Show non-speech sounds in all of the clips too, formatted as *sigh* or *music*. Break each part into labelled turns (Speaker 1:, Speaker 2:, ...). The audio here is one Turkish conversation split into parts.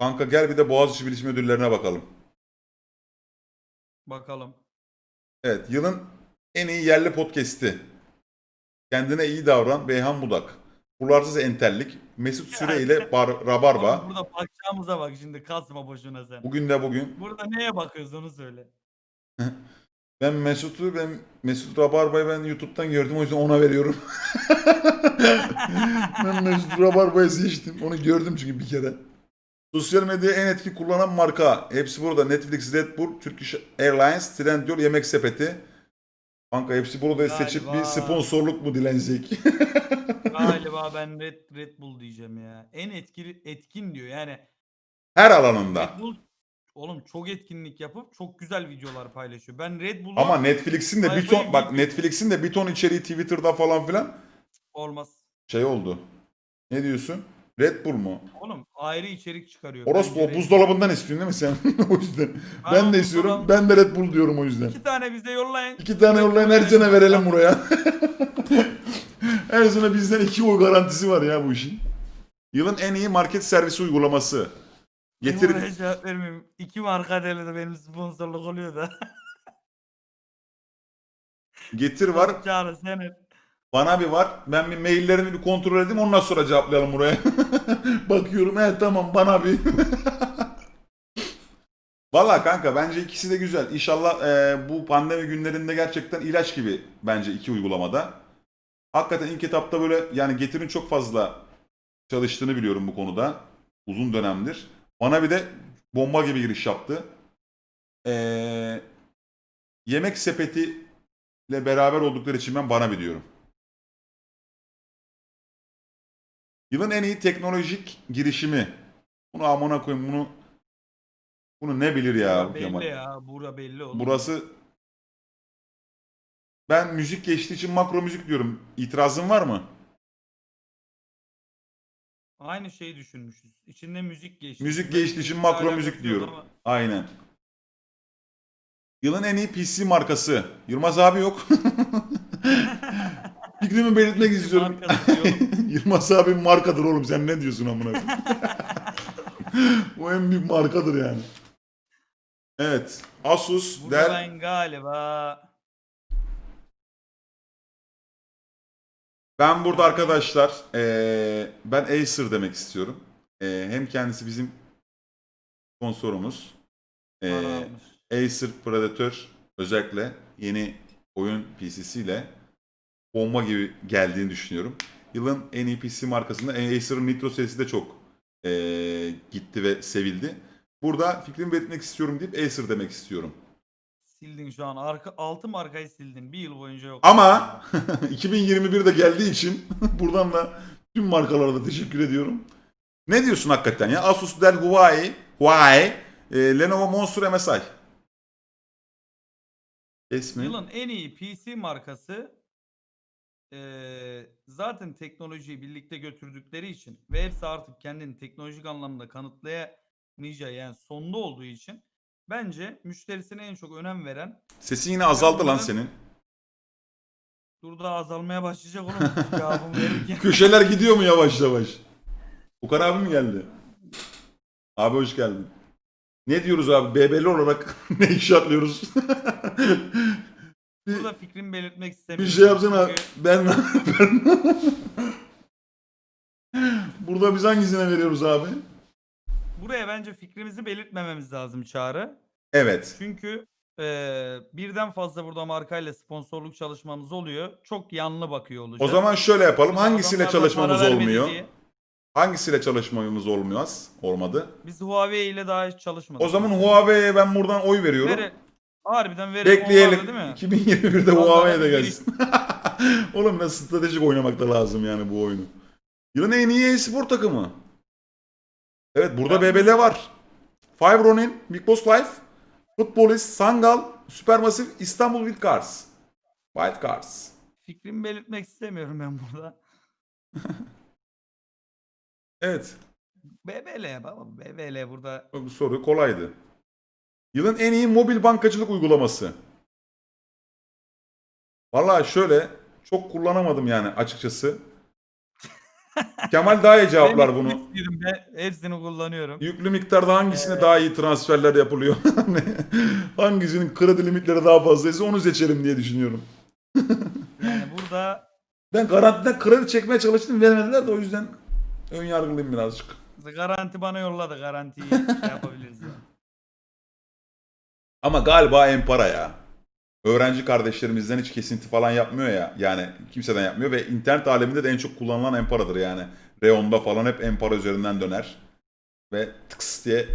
Speaker 1: Kanka gel bir de Boğaziçi Bilişim Ödülleri'ne bakalım.
Speaker 2: Bakalım.
Speaker 1: Evet, yılın en iyi yerli podcast'i. Kendine iyi davran Beyhan Budak. Kularsız entellik. Mesut Süre ile Bar- Rabarba.
Speaker 2: Oğlum burada bakacağımıza bak şimdi kasma boşuna sen.
Speaker 1: Bugün de bugün.
Speaker 2: Burada neye bakıyoruz onu söyle. *laughs*
Speaker 1: Ben Mesut'u ben Mesut Rabarba'yı ben YouTube'dan gördüm o yüzden ona veriyorum. *laughs* ben Mesut Rabarba'yı seçtim. Onu gördüm çünkü bir kere. Sosyal medyayı en etki kullanan marka. Hepsi burada. Netflix, Red Bull, Turkish Airlines, Trendyol, Yemek Sepeti. Kanka hepsi burada seçip bir
Speaker 2: Galiba.
Speaker 1: sponsorluk mu dilenecek? *laughs* *laughs*
Speaker 2: Galiba ben Red, Red Bull diyeceğim ya. En etkili etkin diyor yani.
Speaker 1: Her alanında.
Speaker 2: Red Bull oğlum çok etkinlik yapıp çok güzel videolar paylaşıyor. Ben Red Bull'u
Speaker 1: Ama Netflix'in de bir ton bak Netflix'in de bir ton içeriği Twitter'da falan filan
Speaker 2: olmaz.
Speaker 1: şey oldu. Ne diyorsun? Red Bull mu?
Speaker 2: Oğlum ayrı içerik çıkarıyor.
Speaker 1: Orospu o
Speaker 2: Red-
Speaker 1: buzdolabından istiyorsun değil mi sen? *laughs* o yüzden.
Speaker 2: Ben
Speaker 1: Ben de istiyorum.
Speaker 2: buzdolabı-
Speaker 1: Ben de Red Bull diyorum o yüzden.
Speaker 2: İki tane bize yollayın.
Speaker 1: İki tane yollayın her sene verelim buraya. *laughs* sene bizden iki oy garantisi var ya bu işin. Yılın en iyi market servisi uygulaması.
Speaker 2: Getir. Buraya cevap vermeyeyim. İki marka de benim sponsorluk oluyor da.
Speaker 1: getir *laughs* var.
Speaker 2: Çağrı senin.
Speaker 1: Bana bir var. Ben bir maillerimi bir kontrol edeyim ondan sonra cevaplayalım buraya. *laughs* Bakıyorum he tamam bana bir. *laughs* Valla kanka bence ikisi de güzel. İnşallah e, bu pandemi günlerinde gerçekten ilaç gibi bence iki uygulamada. Hakikaten ilk etapta böyle yani getirin çok fazla çalıştığını biliyorum bu konuda. Uzun dönemdir. Bana bir de bomba gibi giriş yaptı. E, yemek sepeti ile beraber oldukları için ben bana bir diyorum. Yılın en iyi teknolojik girişimi. Bunu amına koyayım bunu bunu ne bilir ya bu
Speaker 2: belli
Speaker 1: Kemal.
Speaker 2: ya. Bura belli oğlum.
Speaker 1: Burası ben müzik geçtiği için makro müzik diyorum. İtirazın var mı?
Speaker 2: Aynı şeyi düşünmüşüz. İçinde müzik geçti.
Speaker 1: Müzik
Speaker 2: Ben
Speaker 1: geçtiği için
Speaker 2: müzikle
Speaker 1: makro
Speaker 2: alakası
Speaker 1: müzik
Speaker 2: yok
Speaker 1: diyorum.
Speaker 2: ama
Speaker 1: Aynen. Yılın en iyi PC markası. Yılmaz abi yok. *laughs* Fikrimi belirtmek istiyorum. *laughs* Yılmaz abi markadır oğlum sen ne diyorsun amına o *laughs* en büyük markadır yani. Evet. Asus,
Speaker 2: Burada
Speaker 1: Dell,
Speaker 2: ben galiba
Speaker 1: Ben burada arkadaşlar eee, ben Acer demek istiyorum. Eee, hem kendisi bizim sponsorumuz. Eee. Acer Predator özellikle yeni oyun PC'siyle bomba gibi geldiğini düşünüyorum. Yılın en iyi PC markasında Acer'ın Nitro serisi de çok eee, gitti ve sevildi. Burada fikrimi belirtmek istiyorum deyip Acer demek istiyorum.
Speaker 2: Sildin şu an. Arka, altı markayı sildin. Bir yıl boyunca yok.
Speaker 1: Ama *laughs* 2021'de geldiği için *laughs* buradan da tüm markalara da teşekkür ediyorum. Ne diyorsun hakikaten ya? Asus Dell Huawei, Huawei, e, Lenovo Monster MSI. İsmi?
Speaker 2: Yılın en iyi PC markası eee, zaten teknolojiyi birlikte götürdükleri için ve hepsi artık kendini teknolojik anlamda kanıtlayamayacağı yani sonda olduğu için bence müşterisine en çok önem veren
Speaker 1: Sesin yine azaldı lan senin.
Speaker 2: dur daha azalmaya başlayacak oğlum *laughs* cevabımı verirken. *laughs*
Speaker 1: Köşeler gidiyor mu yavaş yavaş? Okan abi mi geldi? Abi hoş geldin. Ne diyoruz abi? BBL olarak *laughs* ne iş atlıyoruz? bir,
Speaker 2: Burada fikrimi belirtmek
Speaker 1: bir
Speaker 2: istemiyorum.
Speaker 1: şey yapsana.
Speaker 2: Çünkü
Speaker 1: Ben, ben... *laughs* Burada biz hangisine veriyoruz abi?
Speaker 2: buraya bence fikrimizi belirtmememiz lazım Çağrı.
Speaker 1: Evet.
Speaker 2: Çünkü eee, birden fazla burada markayla sponsorluk çalışmamız oluyor. Çok yanlı bakıyor olacak.
Speaker 1: O zaman şöyle yapalım.
Speaker 2: Burada
Speaker 1: Hangisiyle
Speaker 2: adamlar da
Speaker 1: çalışmamız
Speaker 2: para vermedi
Speaker 1: olmuyor?
Speaker 2: diye.
Speaker 1: Hangisiyle çalışmamız olmuyor? Olmadı.
Speaker 2: Biz Huawei ile daha hiç çalışmadık.
Speaker 1: O zaman Huawei'ye ben buradan oy veriyorum.
Speaker 2: Vere, harbiden verelim.
Speaker 1: Bekleyelim.
Speaker 2: değil mi?
Speaker 1: 2021'de
Speaker 2: Onlarla
Speaker 1: Huawei'ye de gelsin. *laughs* Oğlum nasıl stratejik oynamak da lazım yani bu oyunu. Yılın en iyi e-spor takımı. Evet burada
Speaker 2: Ben-
Speaker 1: BBL var. Five Ronin, Big Boss Life, Futbolist, Sangal, Supermassive, İstanbul Wild Cars. Wild Cars.
Speaker 2: Fikrimi belirtmek istemiyorum ben burada. *laughs*
Speaker 1: Evet.
Speaker 2: BBL baba. BBL burada.
Speaker 1: Bu soru kolaydı. Yılın en iyi mobil bankacılık uygulaması. Valla şöyle çok kullanamadım yani açıkçası. *laughs* Kemal daha iyi cevaplar bunu.
Speaker 2: istedim, Ben hepsini kullanıyorum.
Speaker 1: Yüklü miktarda hangisine daha iyi transferler yapılıyor? *laughs* Hani Hangisinin kredi limitleri daha fazlaysa onu seçelim diye düşünüyorum. *laughs*
Speaker 2: Yani burada
Speaker 1: Ben garantiden kredi çekmeye çalıştım vermediler de o yüzden ön yargılıyım birazcık.
Speaker 2: garanti bana yolladı. Garantiyi şey.
Speaker 1: Ama galiba Empara ya. Öğrenci kardeşlerimizden hiç kesinti falan yapmıyor ya. Yani kimseden yapmıyor ve internet aleminde de en çok kullanılan Empara'dır yani. Reon'da falan hep Empara üzerinden döner. Ve tıks diye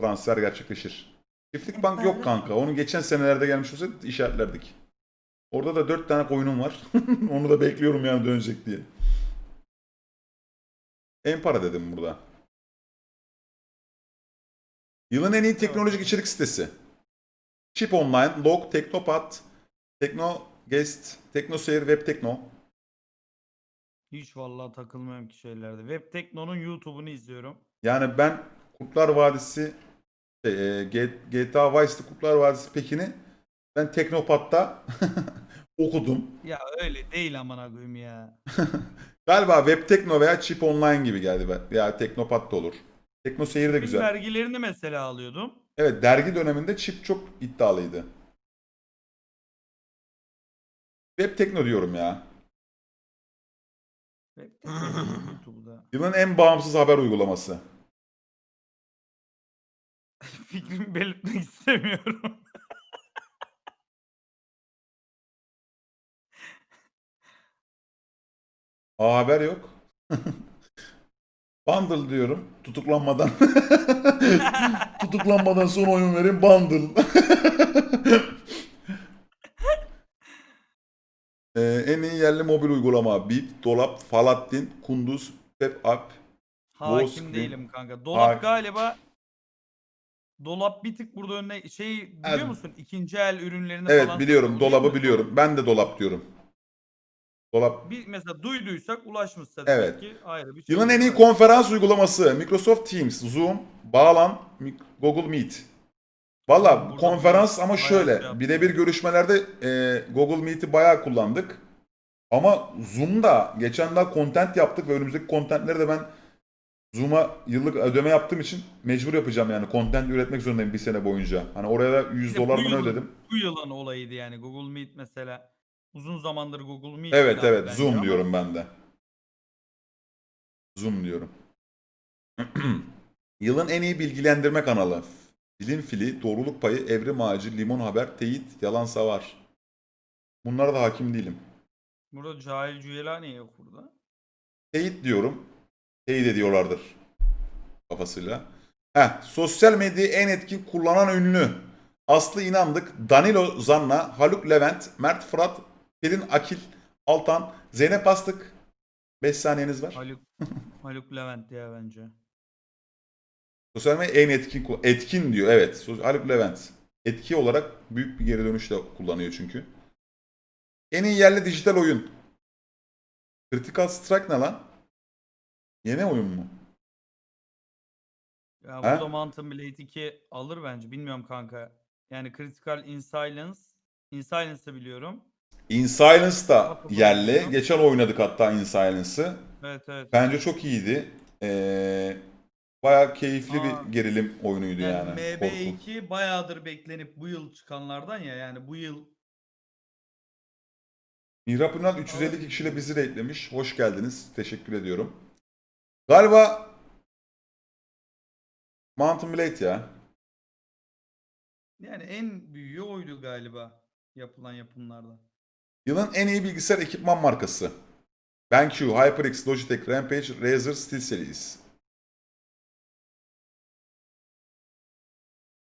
Speaker 1: transfer gerçekleşir. Çiftlik bank yok kanka. Onu geçen senelerde gelmiş olsaydı işaretlerdik. Orada da 4 tane coin'um var. *laughs* Onu da bekliyorum yani dönecek diye. Empara dedim burada. Yılın en iyi teknolojik içerik sitesi. Chip Online, Log, Teknopat, Teknogest, Teknoseyir, Web Tekno.
Speaker 2: Hiç vallahi takılmıyorum ki şeylerde. Web Tekno'nun YouTube'unu izliyorum.
Speaker 1: Yani ben Kurtlar Vadisi, şey, e, GTA Vice'de Kurtlar Vadisi Pekin'i ben Teknopat'ta *laughs* okudum.
Speaker 2: Ya öyle değil amına koyayım ya. *laughs*
Speaker 1: Galiba Web Tekno veya Chip Online gibi geldi ben. Veya Teknopat da olur. Teknoseyir de
Speaker 2: Bir
Speaker 1: güzel.
Speaker 2: vergilerini mesela alıyordum.
Speaker 1: Evet dergi döneminde Chip çok iddialıydı. Web Tekno diyorum ya. *laughs*
Speaker 2: YouTube'da.
Speaker 1: Yılın en bağımsız haber uygulaması. *laughs*
Speaker 2: Fikrimi belirtmek istemiyorum.
Speaker 1: A haber yok. *laughs* Bundle diyorum. Tutuklanmadan. *laughs* Tutuklanmadan son oyun vereyim. Bundle. *laughs* Ee, en iyi yerli mobil uygulama. Bip, Dolap, Falattin, Kunduz, Pep App.
Speaker 2: Hakim
Speaker 1: Bozkurt.
Speaker 2: değilim kanka. Dolap
Speaker 1: Hak-
Speaker 2: galiba Dolap bir tık burada önüne şey biliyor
Speaker 1: Evet.
Speaker 2: musun? İkinci el ürünlerini
Speaker 1: Evet
Speaker 2: falan
Speaker 1: biliyorum.
Speaker 2: satıyor.
Speaker 1: Dolabı biliyorum. Ben de dolap diyorum. Dolap.
Speaker 2: Bir mesela duyduysak ulaşmışsa
Speaker 1: Evet.
Speaker 2: demek ki ayrı bir şey.
Speaker 1: Yılın en iyi konferans uygulaması. Microsoft Teams, Zoom, Bağlan, Google Meet. Valla
Speaker 2: Burada
Speaker 1: konferans ama
Speaker 2: bayağı şey
Speaker 1: şöyle.
Speaker 2: yaptım.
Speaker 1: Birebir görüşmelerde e, Google Meet'i bayağı kullandık. Ama Zoom'da geçen daha content yaptık ve önümüzdeki contentleri de ben Zoom'a yıllık ödeme yaptığım için mecbur yapacağım yani. Content üretmek zorundayım bir sene boyunca. Hani oraya da 100
Speaker 2: İşte
Speaker 1: dolar
Speaker 2: bu
Speaker 1: mı ne
Speaker 2: yılın-
Speaker 1: ödedim?
Speaker 2: Bu yılın olayıydı yani Google Meet mesela. Uzun zamandır Google Meet.
Speaker 1: Evet evet
Speaker 2: bence
Speaker 1: Zoom
Speaker 2: ama
Speaker 1: diyorum ben de. Zoom diyorum. *clears throat* Yılın en iyi bilgilendirme kanalı. Bilim Fili, Doğruluk Payı, Evrim Ağacı, Limon Haber, Teyit, Yalan Savar. Bunlara da hakim değilim.
Speaker 2: Burada Cahil Cüelani yok burada.
Speaker 1: Teyit diyorum. Teyit ediyorlardır. Kafasıyla. Heh, sosyal medyayı en etkin kullanan ünlü. Aslı İnandık, Danilo Zanna, Haluk Levent, Mert Fırat, Pelin Akil, Altan, Zeynep Astık. 5 saniyeniz var.
Speaker 2: Haluk *laughs* Haluk Levent ya bence.
Speaker 1: Sosyal medya en etkin etkin diyor evet. Sos- Haluk Levent. Etki olarak büyük bir geri dönüşle kullanıyor çünkü. En iyi yerli dijital oyun. Critical Strike ne lan? Yeni oyun mu?
Speaker 2: Ya burada Mountain Blade 2 alır bence. Bilmiyorum kanka. Yani Critical In Silence. In Silence'ı biliyorum.
Speaker 1: In Silence da yerli. Geçen oynadık hatta In Silence'ı.
Speaker 2: Evet evet.
Speaker 1: Bence çok iyiydi. Ee, bayağı keyifli
Speaker 2: Aa.
Speaker 1: bir gerilim oyunuydu yani.
Speaker 2: Yani
Speaker 1: Korku.
Speaker 2: MB2 bayağıdır beklenip bu yıl çıkanlardan ya yani bu yıl
Speaker 1: Mihrap Ünal 352 kişiyle bizi rate'lemiş. Hoş geldiniz. Teşekkür ediyorum. Galiba Mountain Blade ya.
Speaker 2: yani en büyüğü oydu galiba yapılan yapımlardan.
Speaker 1: Yılın en iyi bilgisayar ekipman markası. BenQ, HyperX, Logitech, Rampage, Razer, SteelSeries.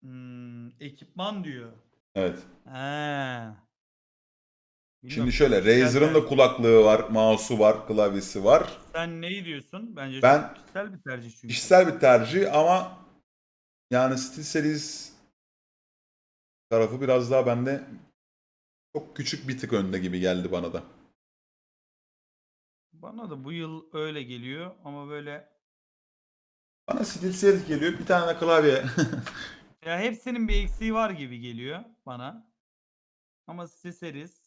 Speaker 2: Hmm, ekipman diyor.
Speaker 1: Evet.
Speaker 2: Ha. Bilmiyorum,
Speaker 1: Şimdi şöyle Razer'ın da kulaklığı var, mouse'u var, klavyesi var.
Speaker 2: Sen neyi diyorsun? Bence
Speaker 1: Ben-
Speaker 2: çok kişisel bir tercih çünkü.
Speaker 1: Kişisel bir tercih ama yani SteelSeries tarafı biraz daha bende çok küçük bir tık önde gibi geldi bana da.
Speaker 2: Bana da bu yıl öyle geliyor ama böyle
Speaker 1: Bana SteelSeries geliyor. Bir tane klavye. *laughs*
Speaker 2: ya hepsinin bir eksiği var gibi geliyor bana. Ama SteelSeries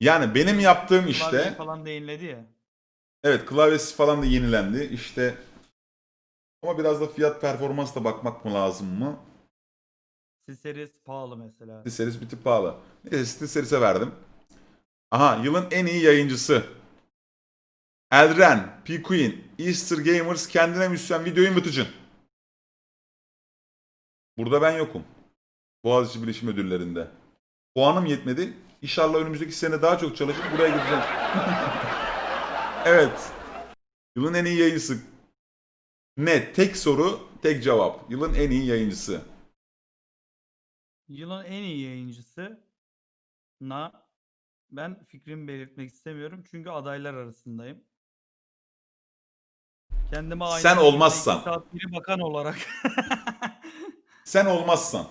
Speaker 1: yani benim yaptığım
Speaker 2: klavye
Speaker 1: işte
Speaker 2: falan değinledi ya.
Speaker 1: Evet klavyesi falan da yenilendi. İşte ama biraz da fiyat performans da bakmak mı lazım mı?
Speaker 2: Series pahalı mesela.
Speaker 1: SteelSeries bir tık pahalı. Neyse SteelSeries'e verdim. Aha yılın en iyi yayıncısı. Eldren, P. Queen, Easter Gamers kendine müsyen video invitation. Burada ben yokum. Boğaziçi Bilişim Ödülleri'nde. Puanım yetmedi. İnşallah önümüzdeki sene daha çok çalışıp buraya gideceğim. *laughs* evet. Yılın en iyi yayıncısı. Ne? Tek soru, tek cevap. Yılın en iyi yayıncısı.
Speaker 2: Yılın en iyi yayıncısı na ben fikrimi belirtmek istemiyorum çünkü adaylar arasındayım. Kendime aynı
Speaker 1: Sen olmazsan.
Speaker 2: saat biri bakan olarak *laughs*
Speaker 1: Sen olmazsan.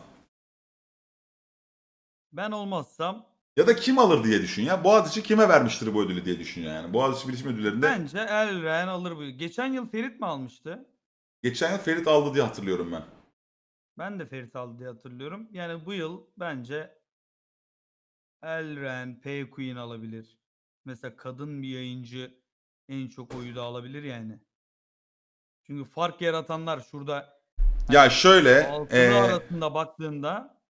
Speaker 2: ben olmazsam
Speaker 1: Ya da kim alır diye düşün ya. Boğaziçi kime vermiştir bu ödülü diye düşün yani. Boğaziçi Bilişim Ödülleri'nde
Speaker 2: bence Elren alır bu. Geçen yıl Ferit mi almıştı?
Speaker 1: geçen yıl Ferit aldı diye hatırlıyorum ben.
Speaker 2: Ben de Ferit aldı diye hatırlıyorum. Yani bu yıl bence Elren, P Queen alabilir. Mesela kadın bir yayıncı en çok oyu da alabilir yani. Çünkü fark yaratanlar şurada
Speaker 1: Ya şöyle
Speaker 2: altılı
Speaker 1: eee,
Speaker 2: arasında baktığında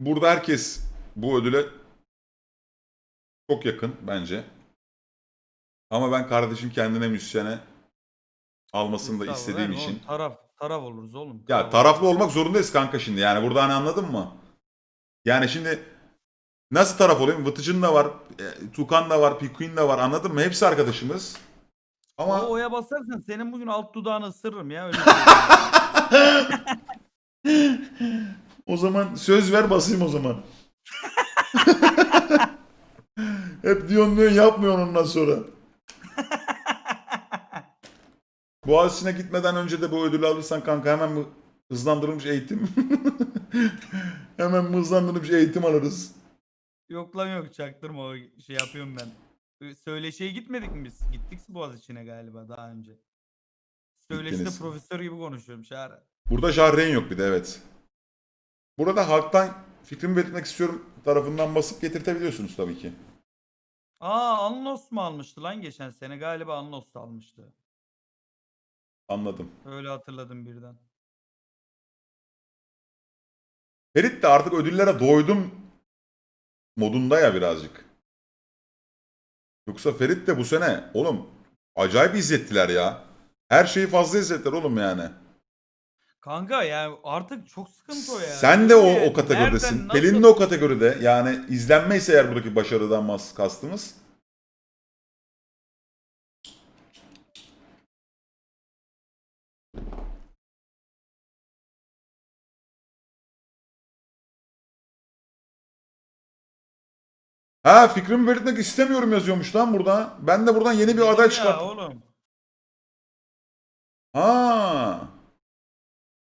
Speaker 1: burada herkes bu ödüle çok yakın bence. Ama ben kardeşim kendine müzisyene almasını da istediğim
Speaker 2: yani
Speaker 1: için.
Speaker 2: taraf taraf oluruz oğlum.
Speaker 1: Ya
Speaker 2: taraf
Speaker 1: taraflı olmak zorundayız kanka şimdi. Yani burada hani anladın mı? Yani şimdi nasıl taraf olayım? Vıtıcın da var, e, Tukan da var, Pikuin de var anladın mı? Hepsi arkadaşımız. Ama
Speaker 2: O oya basarsan senin bugün alt dudağını ısırırım ya öyle. *laughs*
Speaker 1: O zaman söz ver basayım o zaman. *laughs* Hep diyorsun diyorsun yapmıyorsun ondan sonra. Boğaziçi'ne gitmeden önce de bu ödülü alırsan kanka hemen mi hızlandırılmış eğitim? *laughs* hemen mi hızlandırılmış eğitim alırız?
Speaker 2: yok lan yok çaktırma o şey yapıyorum ben. Söyleşiye gitmedik mi biz? Gittik Boğaziçi'ne galiba daha önce. Söyleşide
Speaker 1: Gittiniz.
Speaker 2: profesör gibi konuşuyorum Şahara.
Speaker 1: Burada jarren yok bir de evet. Burada halktan fikrimi belirtmek istiyorum tarafından basıp getirtebiliyorsunuz tabii ki.
Speaker 2: Aa Anlos mu almıştı lan geçen sene? Galiba Anlos da almıştı.
Speaker 1: Anladım.
Speaker 2: Öyle hatırladım birden.
Speaker 1: Ferit de artık ödüllere doydum modunda ya birazcık. Yoksa Ferit de bu sene oğlum acayip izlettiler ya. Her şeyi fazla izlettiler oğlum yani.
Speaker 2: Kanka yani artık çok sıkıntı o ya.
Speaker 1: Sen de o, o kategoridesin.
Speaker 2: nereden,
Speaker 1: Pelin de o kategoride. Yani izlenmeyse eğer buradaki başarıdan mas kastımız. Ha fikrimi belirtmek istemiyorum yazıyormuş lan burada. Ben de buradan yeni bir aday
Speaker 2: Ya
Speaker 1: çıkarttım.
Speaker 2: oğlum.
Speaker 1: Ha.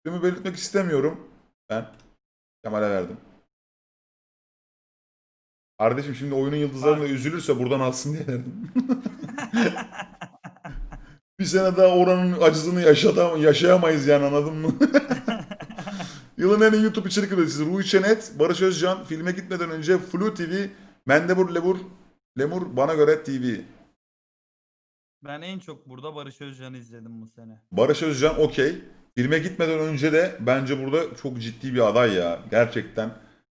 Speaker 1: Fikrimi belirtmek istemiyorum. Ben Kemal'e verdim. Kardeşim şimdi oyunun yıldızlarına üzülürse buradan alsın diye verdim. *laughs* bir sene daha oranın acısını yaşatam yaşayamayız yani anladın mı? *laughs* Yılın en iyi YouTube içerik üreticisi Ruhi Çenet, Barış Özcan, filme gitmeden önce Flu TV, Mendebur Lemur, Lemur Bana Göre TV.
Speaker 2: Ben en çok burada Barış Özcan'ı izledim bu sene.
Speaker 1: Barış Özcan okey. Filme gitmeden önce de bence burada çok ciddi bir aday ya. Gerçekten.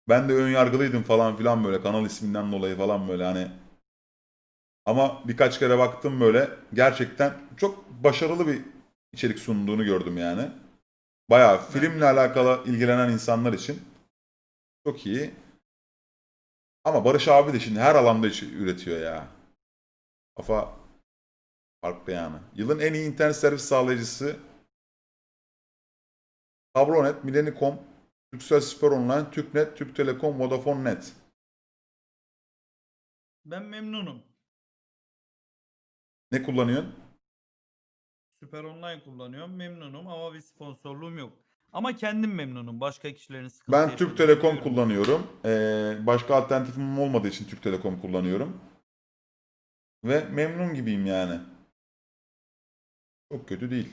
Speaker 1: Ben de ön yargılıydım falan filan böyle kanal isminden dolayı falan böyle hani. Ama birkaç kere baktım böyle. Gerçekten çok başarılı bir içerik sunduğunu gördüm yani. Bayağı filmle alakalı ilgilenen insanlar için çok iyi. Ama Barış abi de şimdi her alanda üretiyor ya. Kafa farklı yani. Yılın en iyi internet servis sağlayıcısı Tablonet, Millennium, Turkcell Spor Online, Türknet, Türk Telekom, Vodafone Net.
Speaker 2: Ben memnunum.
Speaker 1: Ne kullanıyorsun?
Speaker 2: Süper Online kullanıyorum. Memnunum ama bir sponsorluğum yok. Ama kendim memnunum. Başka kişilerin sıkıntı
Speaker 1: Ben Türk
Speaker 2: yaşadığını
Speaker 1: Telekom kullanıyorum. Ee, başka alternatifim olmadığı için Türk Telekom kullanıyorum. Ve memnun gibiyim yani. Çok kötü değil.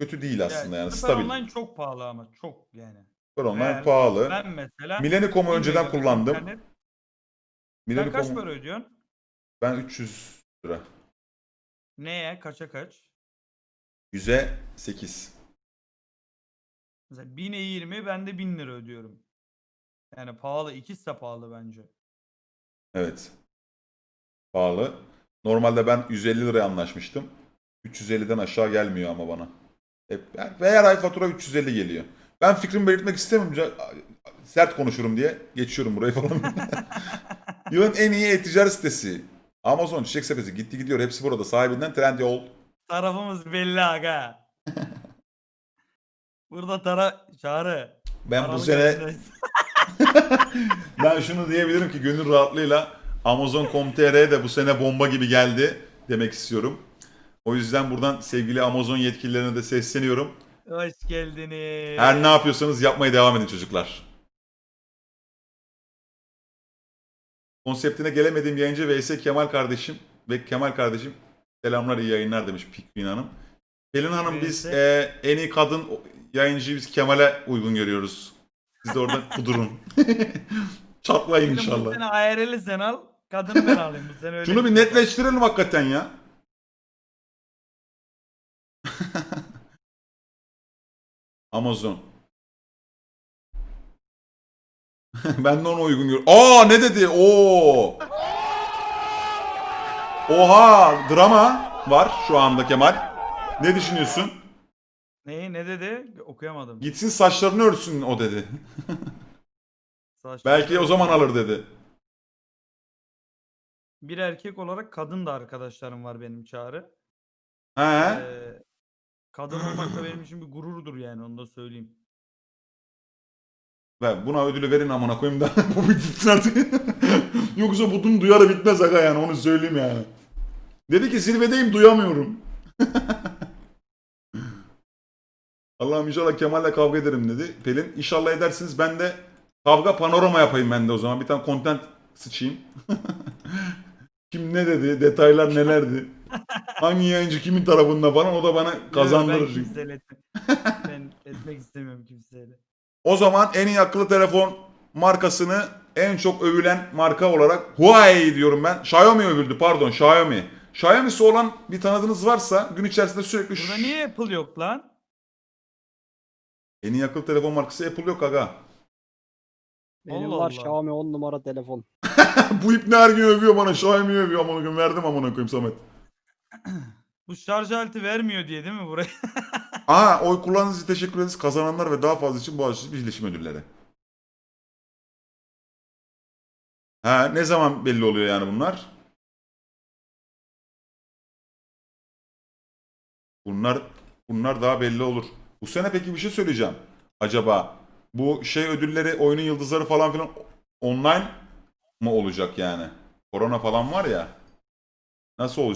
Speaker 1: Kötü değil aslında yani.
Speaker 2: Süper
Speaker 1: Stabil.
Speaker 2: Online çok pahalı ama çok yani.
Speaker 1: Süper Online
Speaker 2: Ben-
Speaker 1: pahalı.
Speaker 2: Ben mesela
Speaker 1: Millennium'u önceden
Speaker 2: bilmiyorum,
Speaker 1: kullandım.
Speaker 2: internet- Sen kaç
Speaker 1: Millennium
Speaker 2: para ödüyorsun?
Speaker 1: ben 300 lira.
Speaker 2: Neye? Kaça kaç?
Speaker 1: 100'e 8.
Speaker 2: Mesela 1000'e 20 ben de 1000 lira ödüyorum. Yani pahalı. İkisi de pahalı bence.
Speaker 1: Evet. Pahalı. Normalde ben 150 liraya anlaşmıştım. 350'den aşağı gelmiyor ama bana. Hep, ve her ay fatura 350 geliyor. Ben fikrimi belirtmek istemiyorum. Sert konuşurum diye geçiyorum burayı falan. *laughs* Yılın en iyi e-ticaret sitesi. Amazon, Çiçek Sepeti gitti gidiyor. Hepsi burada. Sahibinden Trendyol.
Speaker 2: Tarafımız belli aga. Burada tara çağrı.
Speaker 1: Ben bu sene *laughs* ben şunu diyebilirim ki gönül rahatlığıyla Amazon.com.tr de bu sene bomba gibi geldi demek istiyorum. O yüzden buradan sevgili Amazon yetkililerine de sesleniyorum.
Speaker 2: Hoş geldiniz.
Speaker 1: Her ne yapıyorsanız yapmaya devam edin çocuklar. Konseptine gelemediğim yayıncı VS Kemal kardeşim ve Kemal kardeşim selamlar iyi yayınlar demiş Pikmin Hanım. Pelin Hanım biz e, en iyi kadın yayıncıyı biz Kemal'e uygun görüyoruz. Siz de orada *laughs* kudurun. *laughs* Çatlayın
Speaker 2: Dedim, Bu
Speaker 1: inşallah.
Speaker 2: sene ARL'i sen al. Kadını ben alayım. Bu sene öyle
Speaker 1: Şunu bir netleştirelim hakikaten ya. *laughs* Amazon. ben de ona uygun görüyorum. Aa ne dedi? Oo. Oha drama var şu anda Kemal. Ne düşünüyorsun?
Speaker 2: Neyi ne dedi? Okuyamadım.
Speaker 1: Gitsin saçlarını örsün o dedi. Belki o zaman alır dedi.
Speaker 2: Bir erkek olarak kadın da arkadaşlarım var benim çağrı.
Speaker 1: He?
Speaker 2: Ee, kadın olmak da benim için bir gururdur yani onu da söyleyeyim.
Speaker 1: Ve buna ödülü verin amına koyayım da *laughs* bu bitsin artık. *laughs* Yoksa bunun duyarı bitmez aga yani onu söyleyeyim yani. Dedi ki zirvedeyim duyamıyorum. *laughs* Allah'ım inşallah Kemal'le kavga ederim dedi. Pelin inşallah edersiniz ben de kavga panorama yapayım ben de o zaman. Bir tane content sıçayım. *laughs* Kim ne dedi, detaylar nelerdi. *laughs* Hangi yayıncı kimin tarafında falan o da bana kazandırır.
Speaker 2: Ben
Speaker 1: çünkü.
Speaker 2: kimseyle etmek, *laughs* ben etmek istemiyorum kimseyle.
Speaker 1: O zaman en iyi akıllı telefon markasını en çok övülen marka olarak Huawei diyorum ben. Xiaomi övüldü pardon Xiaomi. Xiaomi'si olan bir tanıdığınız varsa gün içerisinde sürekli
Speaker 2: Burada niye Apple yok lan?
Speaker 1: En iyi akıllı telefon markası Apple yok aga.
Speaker 3: Benim
Speaker 2: Allah
Speaker 3: var
Speaker 2: Allah.
Speaker 3: Xiaomi 10 numara telefon. *laughs*
Speaker 1: Bu ip ne her gün övüyor bana Xiaomi övüyor amına koyayım verdim amına koyayım Samet. *clears throat*
Speaker 2: Bu şarj aleti vermiyor diye değil mi buraya? *laughs*
Speaker 1: Aa *laughs* oy kullandığınız için teşekkür ederiz. Kazananlar ve daha fazla için Boğaziçi Birleşim Ödülleri. Ha ne zaman belli oluyor yani bunlar? Bunlar bunlar daha belli olur. Bu sene peki bir şey söyleyeceğim. Acaba bu şey ödülleri, oyunun yıldızları falan filan online mı olacak yani? Korona falan var ya. Nasıl olacak?